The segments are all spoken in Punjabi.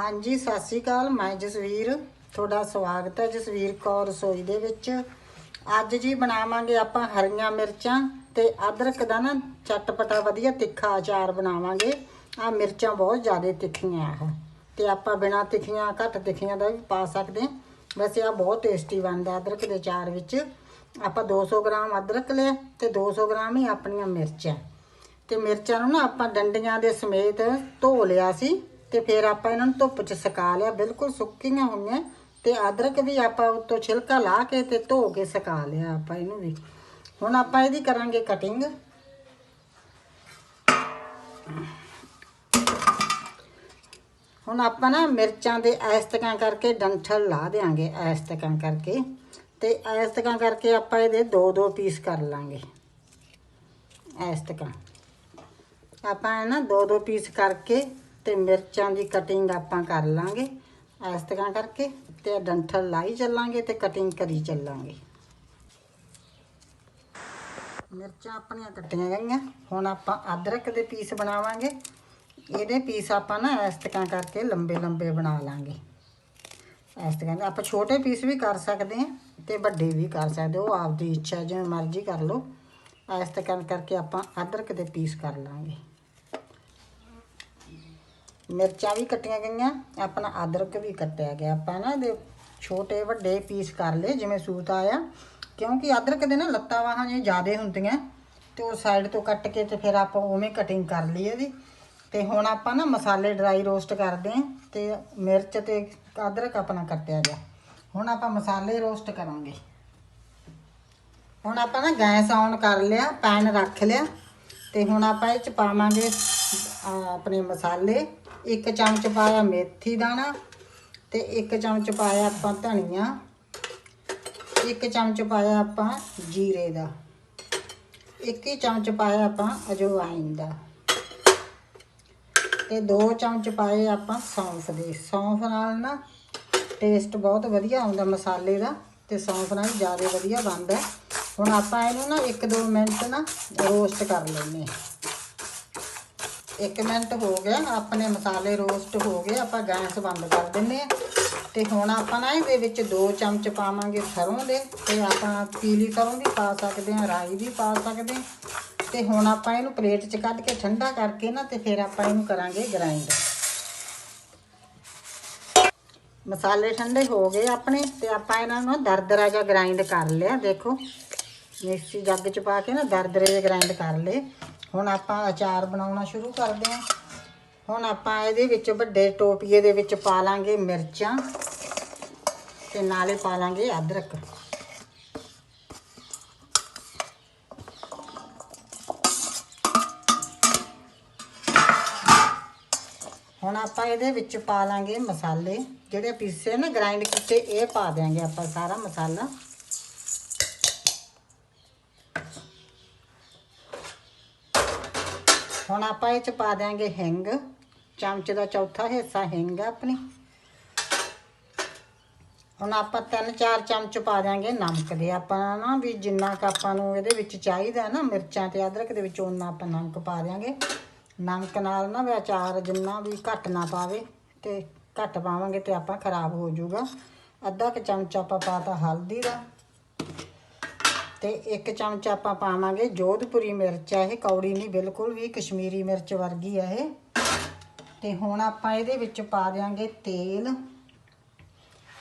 ਹਾਂਜੀ, ਸਤਿ ਸ੍ਰੀ ਅਕਾਲ। ਮੈਂ ਜਸਵੀਰ, ਤੁਹਾਡਾ ਸਵਾਗਤ ਹੈ ਜਸਵੀਰ ਕੌਰ ਰਸੋਈ ਦੇ ਵਿੱਚ। ਅੱਜ ਜੀ ਬਣਾਵਾਂਗੇ ਆਪਾਂ ਹਰੀਆਂ ਮਿਰਚਾਂ ਤੇ ਅਦਰਕ ਦਾ ਨਾ ਚਟਪਟਾ ਵਧੀਆ ਤਿੱਖਾ ਅਚਾਰ ਬਣਾਵਾਂਗੇ। ਆ ਮਿਰਚਾਂ ਬਹੁਤ ਜ਼ਿਆਦਾ ਤਿੱਖੀਆਂ ਆ। ਤੇ ਆਪਾਂ ਬਿਨਾ ਤਿੱਖੀਆਂ, ਘੱਟ ਤਿੱਖੀਆਂ ਦਾ ਵੀ ਪਾ ਸਕਦੇ ਵੈਸੇ ਆ ਬਹੁਤ ਟੇਸਟੀ ਬਣਦਾ ਅਦਰਕ ਦੇ ਅਚਾਰ ਵਿੱਚ। ਆਪਾਂ 200 ਗ੍ਰਾਮ ਅਦਰਕ ਲਿਆ ਤੇ 200 ਗ੍ਰਾਮ ਹੀ ਆਪਣੀਆਂ ਮਿਰਚਾਂ। ਤੇ ਮਿਰਚਾਂ ਨੂੰ ਨਾ ਆਪਾਂ ਡੰਡੀਆਂ ਦੇ ਸਮੇਤ ਧੋ ਲਿਆ ਸੀ। ਤੇ ਫਿਰ ਆਪਾਂ ਇਹਨਾਂ ਨੂੰ ਧੁੱਪ 'ਚ ਸੁਕਾ ਲਿਆ, ਬਿਲਕੁਲ ਸੁੱਕੀਆਂ ਹੋਈਆਂ, ਤੇ ਅਦਰਕ ਵੀ ਆਪਾਂ ਉੱਤੋਂ ਛਿਲਕਾ ਲਾ ਕੇ ਤੇ ਧੋ ਕੇ ਸੁਕਾ ਲਿਆ ਆਪਾਂ ਇਹਨੂੰ ਵੀ। ਹੁਣ ਆਪਾਂ ਇਹਦੀ ਕਰਾਂਗੇ ਕਟਿੰਗ ਹੁਣ ਆਪਾਂ ਨਾ ਮਿਰਚਾਂ ਦੇ ਐਸ ਤਰ੍ਹਾਂ ਕਰਕੇ ਡੰਠਲ ਲਾ ਦੇਾਂਗੇ ਐਸ ਤਰ੍ਹਾਂ ਕਰਕੇ, ਤੇ ਐਸ ਤਰ੍ਹਾਂ ਕਰਕੇ ਆਪਾਂ ਇਹਦੇ ਦੋ ਦੋ ਪੀਸ ਕਰ ਲਾਂਗੇ ਐਸ ਤਰ੍ਹਾਂ ਆਪਾਂ ਇਹ ਨਾ ਦੋ ਦੋ ਪੀਸ ਕਰਕੇ ਤੇ ਮਿਰਚਾਂ ਦੀ ਕਟਿੰਗ ਆਪਾਂ ਕਰ ਲਾਂਗੇ। ਇਸ ਤਰ੍ਹਾਂ ਕਰਕੇ ਤੇ ਡੰਠਲ ਲਾਈ ਚੱਲਾਂਗੇ ਤੇ ਕਟਿੰਗ ਕਰੀ ਚੱਲਾਂਗੇ। ਮਿਰਚਾਂ ਆਪਣੀਆਂ ਕੱਟੀਆਂ ਗਈਆਂ। ਹੁਣ ਆਪਾਂ ਅਦਰਕ ਦੇ ਪੀਸ ਬਣਾਵਾਂਗੇ। ਇਹਦੇ ਪੀਸ ਆਪਾਂ ਨਾ ਇਸ ਤਰ੍ਹਾਂ ਕਰਕੇ ਲੰਬੇ ਲੰਬੇ ਬਣਾ ਲਾਂਗੇ। ਇਸ ਤਰ੍ਹਾਂ ਆਪਾਂ ਛੋਟੇ ਪੀਸ ਵੀ ਕਰ ਸਕਦੇ ਹਾਂ ਤੇ ਵੱਡੇ ਵੀ ਕਰ ਸਕਦੇ ਹੋ। ਉਹ ਆਪਦੀ ਇੱਛਾ ਜਿਵੇਂ ਮਰਜ਼ੀ ਕਰ ਲਓ। ਇਸ ਤਰ੍ਹਾਂ ਕਰਕੇ ਆਪਾਂ ਅਦਰਕ ਦੇ ਪੀਸ ਕਰ ਲਾਂਗੇ। ਮਿਰਚਾਂ ਵੀ ਕੱਟੀਆਂ ਗਈਆਂ, ਆਪਣਾ ਅਦਰਕ ਵੀ ਕੱਟਿਆ ਗਿਆ। ਆਪਾਂ ਨਾ ਇਹਦੇ ਛੋਟੇ ਵੱਡੇ ਪੀਸ ਕਰ ਲਏ, ਜਿਵੇਂ ਸੂਤ ਆਇਆ। ਕਿਉਂਕਿ ਅਦਰਕ ਦੇ ਨਾ ਲੱਤਾਂ ਵਾਹਾਂ ਜਿਹੀਆਂ ਜ਼ਿਆਦੇ ਹੁੰਦੀਆਂ, ਤੇ ਉਹ ਸਾਈਡ ਤੋਂ ਕੱਟ ਕੇ ਤੇ ਫਿਰ ਆਪਾਂ ਉਵੇਂ ਕਟਿੰਗ ਕਰ ਲਈ ਇਹਦੀ। ਤੇ ਹੁਣ ਆਪਾਂ ਨਾ ਮਸਾਲੇ ਡਰਾਈ ਰੋਸਟ ਕਰਦੇ ਆਂ ਤੇ ਮਿਰਚ ਤੇ ਅਦਰਕ ਆਪਣਾ ਕੱਟਿਆ ਗਿਆ। ਹੁਣ ਆਪਾਂ ਮਸਾਲੇ ਰੋਸਟ ਕਰਾਂਗੇ। ਹੁਣ ਆਪਾਂ ਨਾ ਗੈਸ ਆਨ ਕਰ ਲਿਆ ਪੈਨ ਰੱਖ ਲਿਆ, ਤੇ ਹੁਣ ਆਪਾਂ ਇਹ ਚ ਪਾਵਾਂਗੇ ਆਪਣੇ ਮਸਾਲੇ। ਇੱਕ ਚਮਚ ਪਾਇਆ ਮੇਥੀ ਦਾਣਾ ਤੇ ਇੱਕ ਚਮਚ ਪਾਇਆ ਆਪਾਂ ਧਨੀਆ, ਇੱਕ ਚਮਚ ਪਾਇਆ ਆਪਾਂ ਜੀਰੇ ਦਾ, ਇੱਕ ਹੀ ਚਮਚ ਪਾਇਆ ਆਪਾਂ ਅਜਵਾਇਨ ਦਾ ਤੇ ਦੋ ਚਮਚ ਪਾਏ ਆਪਾਂ ਸੌਂਫ ਦੇ, ਸੌਂਫ ਨਾਲ ਨਾ ਟੇਸਟ ਬਹੁਤ ਵਧੀਆ ਆਉਂਦਾ ਮਸਾਲੇ ਦਾ ਤੇ ਸੌਂਫ ਨਾਲ ਜ਼ਿਆਦਾ ਵਧੀਆ ਬਣਦਾ। ਹੁਣ ਆਪਾਂ ਇਹਨੂੰ ਨਾ 1-2 ਮਿੰਟ ਨਾ ਰੋਸਟ ਕਰ ਲੈਣੇ ਇੱਕ ਮਿੰਟ ਹੋ ਗਿਆ, ਆਪਣੇ ਮਸਾਲੇ ਰੋਸਟ ਹੋ ਗਏ, ਆਪਾਂ ਗੈਸ ਬੰਦ ਕਰ ਦਿੰਨੇ ਆ ਤੇ ਹੁਣ ਆਪਾਂ ਨਾ ਇਹਦੇ ਵਿੱਚ ਦੋ ਚਮਚ ਪਾਵਾਂਗੇ ਸਰੋਂ ਦੇ, ਤੇ ਆਪਾਂ ਪੀਲੀ ਸਰੋਂ ਵੀ ਪਾ ਸਕਦੇ ਆ ਰਾਈ ਵੀ ਪਾ ਸਕਦੇ ਤੇ ਹੁਣ ਆਪਾਂ ਇਹਨੂੰ ਪਲੇਟ 'ਚ ਕੱਢ ਕੇ ਠੰਡਾ ਕਰਕੇ ਨਾ, ਤੇ ਫਿਰ ਆਪਾਂ ਇਹਨੂੰ ਕਰਾਂਗੇ ਗ੍ਰਾਈਂਡ ਮਸਾਲੇ ਠੰਡੇ ਹੋ ਗਏ ਆਪਣੇ, ਤੇ ਆਪਾਂ ਇਹਨਾਂ ਨੂੰ ਦਰਦਰਾ ਜਿਹਾ ਗ੍ਰਾਈਂਡ ਕਰ ਲਿਆ, ਦੇਖੋ। ਮਿਕਸੀ ਜੱਗ 'ਚ ਪਾ ਕੇ ਨਾ ਦਰਦਰੇ ਜਿਹਾ ਗ੍ਰਾਈਂਡ ਕਰ ਲਏ। ਹੁਣ ਆਪਾਂ ਅਚਾਰ ਬਣਾਉਣਾ ਸ਼ੁਰੂ ਕਰਦੇ ਹਾਂ। ਹੁਣ ਆਪਾਂ ਇਹਦੇ ਵਿੱਚ ਵੱਡੇ ਟੋਪੀਏ ਦੇ ਵਿੱਚ ਪਾ ਲਾਂਗੇ ਮਿਰਚਾਂ ਤੇ ਨਾਲੇ ਪਾ ਲਾਂਗੇ ਅਦਰਕ। ਹੁਣ ਆਪਾਂ ਇਹਦੇ ਵਿੱਚ ਪਾ ਲਾਂਗੇ ਮਸਾਲੇ। ਜਿਹੜੇ ਪੀਸੇ ਨਾ ਗ੍ਰਾਈਂਡ ਕੀਤੇ, ਇਹ ਪਾ ਦਿਆਂਗੇ ਆਪਾਂ ਸਾਰਾ ਮਸਾਲਾ। ਹੁਣ ਆਪਾਂ ਇਹ ਚ ਪਾ ਦਿਆਂਗੇ ਹਿੰਗ। ਚਮਚ ਦਾ ਚੌਥਾ ਹਿੱਸਾ ਹਿੰਗ ਆਪਣੀ। ਹੁਣ ਆਪਾਂ ਤਿੰਨ ਚਾਰ ਚਮਚ ਪਾ ਦਿਆਂਗੇ ਨਮਕ ਦੇ। ਆਪਾਂ ਨਾ ਵੀ ਜਿੰਨਾ ਕੁ ਆਪਾਂ ਨੂੰ ਇਹਦੇ ਵਿੱਚ ਚਾਹੀਦਾ ਨਾ ਮਿਰਚਾਂ ਤੇ ਅਦਰਕ ਦੇ ਵਿੱਚ ਉਹਨਾਂ ਆਪਾਂ ਨਮਕ ਪਾ ਦਿਆਂਗੇ। ਨਮਕ ਨਾਲ ਨਾ ਵੀ ਅਚਾਰ ਜਿੰਨਾ ਵੀ ਘੱਟ ਨਾ ਪਾਵੇ ਤੇ ਘੱਟ ਪਾਵਾਂਗੇ ਤੇ ਆਪਾਂ ਖਰਾਬ ਹੋ ਜਾਊਗਾ। ਅੱਧਾ ਕੁ ਚਮਚ ਆਪਾਂ ਪਾਤਾ ਹਲਦੀ ਦਾ। ਤੇ ਇੱਕ ਚਮਚ ਆਪਾਂ ਪਾਵਾਂਗੇ ਜੋਧਪੁਰੀ ਮਿਰਚ ਹੈ ਇਹ, ਕੌੜੀ ਨਹੀਂ, ਬਿਲਕੁਲ ਵੀ ਕਸ਼ਮੀਰੀ ਮਿਰਚ ਵਰਗੀ ਹੈ ਇਹ। ਤੇ ਹੁਣ ਆਪਾਂ ਇਹਦੇ ਵਿੱਚ ਪਾ ਦਿਆਂਗੇ ਤੇਲ।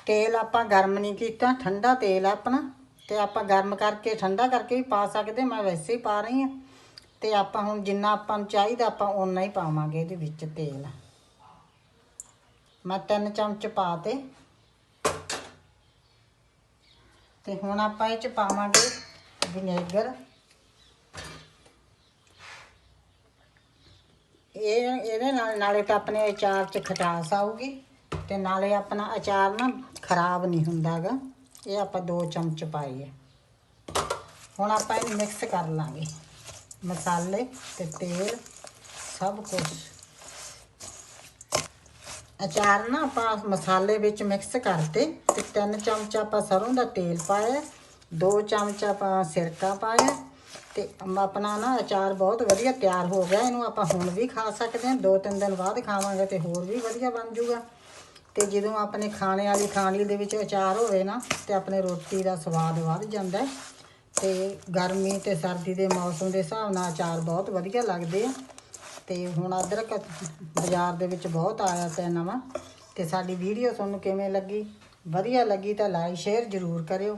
ਤੇਲ ਆਪਾਂ ਗਰਮ ਨਹੀਂ ਕੀਤਾ, ਠੰਡਾ ਤੇਲ ਆ ਆਪਣਾ। ਤੇ ਆਪਾਂ ਗਰਮ ਕਰਕੇ, ਠੰਡਾ ਕਰਕੇ ਵੀ ਪਾ ਸਕਦੇ, ਮੈਂ ਵੈਸੇ ਹੀ ਪਾ ਰਹੀ ਹਾਂ। ਤੇ ਆਪਾਂ ਹੁਣ ਜਿੰਨਾ ਆਪਾਂ ਨੂੰ ਚਾਹੀਦਾ, ਆਪਾਂ ਓਨਾ ਹੀ ਪਾਵਾਂਗੇ ਇਹਦੇ ਵਿੱਚ ਤੇਲ। ਮੈਂ ਤਿੰਨ ਚਮਚ ਪਾਤੇ ਤੇ ਹੁਣ ਆਪਾਂ ਇਹ ਚ ਪਾਵਾਂਗੇ ਵਿਨੇਗਰ ਇਹ, ਇਹਦੇ ਨਾਲ, ਨਾਲੇ ਤਾਂ ਆਪਣੇ ਅਚਾਰ 'ਚ ਖਟਾਸ ਆਊਗੀ, ਤੇ ਨਾਲੇ ਆਪਣਾ ਅਚਾਰ ਨਾ ਖਰਾਬ ਨਹੀਂ ਹੁੰਦਾਗਾ ਇਹ ਆਪਾਂ ਦੋ ਚਮਚ ਪਾਈ ਹੈ ਹੁਣ ਆਪਾਂ ਇਹਨੂੰ ਮਿਕਸ ਕਰ ਲਾਂਗੇ। ਮਸਾਲੇ ਤੇ ਤੇਲ, ਸਭ ਕੁਝ ਅਚਾਰ ਨਾ ਆਪਾਂ ਮਸਾਲੇ ਵਿੱਚ ਮਿਕਸ ਕਰਤੇ ਤੇ ਤਿੰਨ ਚਮਚ ਆਪਾਂ ਸਰੋਂ ਦਾ ਤੇਲ ਪਾਇਆ। ਦੋ ਚਮਚ ਆਪਾਂ ਸਿਰਕਾ ਪਾਇਆ ਤੇ ਆਪਣਾ ਨਾ ਅਚਾਰ ਬਹੁਤ ਵਧੀਆ ਤਿਆਰ ਹੋ ਗਿਆ। ਇਹਨੂੰ ਆਪਾਂ ਹੁਣ ਵੀ ਖਾ ਸਕਦੇ ਹਾਂ। ਦੋ ਤਿੰਨ ਦਿਨ ਬਾਅਦ ਖਾਵਾਂਗੇ ਤੇ ਹੋਰ ਵੀ ਵਧੀਆ ਬਣ ਜਾਊਗਾ ਤੇ ਜਦੋਂ ਆਪਣੇ ਖਾਣੇ ਵਾਲੀ ਥਾਲੀ ਦੇ ਵਿੱਚ ਅਚਾਰ ਹੋਵੇ ਨਾ, ਤੇ ਆਪਣੇ ਰੋਟੀ ਦਾ ਸਵਾਦ ਵੱਧ ਜਾਂਦਾ ਹੈ। ਤੇ ਗਰਮੀ ਤੇ ਸਰਦੀ ਦੇ ਮੌਸਮ ਦੇ ਹਿਸਾਬ ਨਾਲ ਅਚਾਰ ਬਹੁਤ ਵਧੀਆ ਲੱਗਦੇ ਆ। ਤੇ ਹੁਣ ਅਦਰਕ ਬਾਜ਼ਾਰ ਦੇ ਵਿੱਚ ਬਹੁਤ ਆਇਆ ਪਿਆ ਨਵਾਂ। ਤੇ ਸਾਡੀ ਵੀਡੀਓ ਤੁਹਾਨੂੰ ਕਿਵੇਂ ਲੱਗੀ? ਵਧੀਆ ਲੱਗੀ ਤਾਂ ਲਾਈਕ, ਸ਼ੇਅਰ ਜ਼ਰੂਰ ਕਰਿਓ।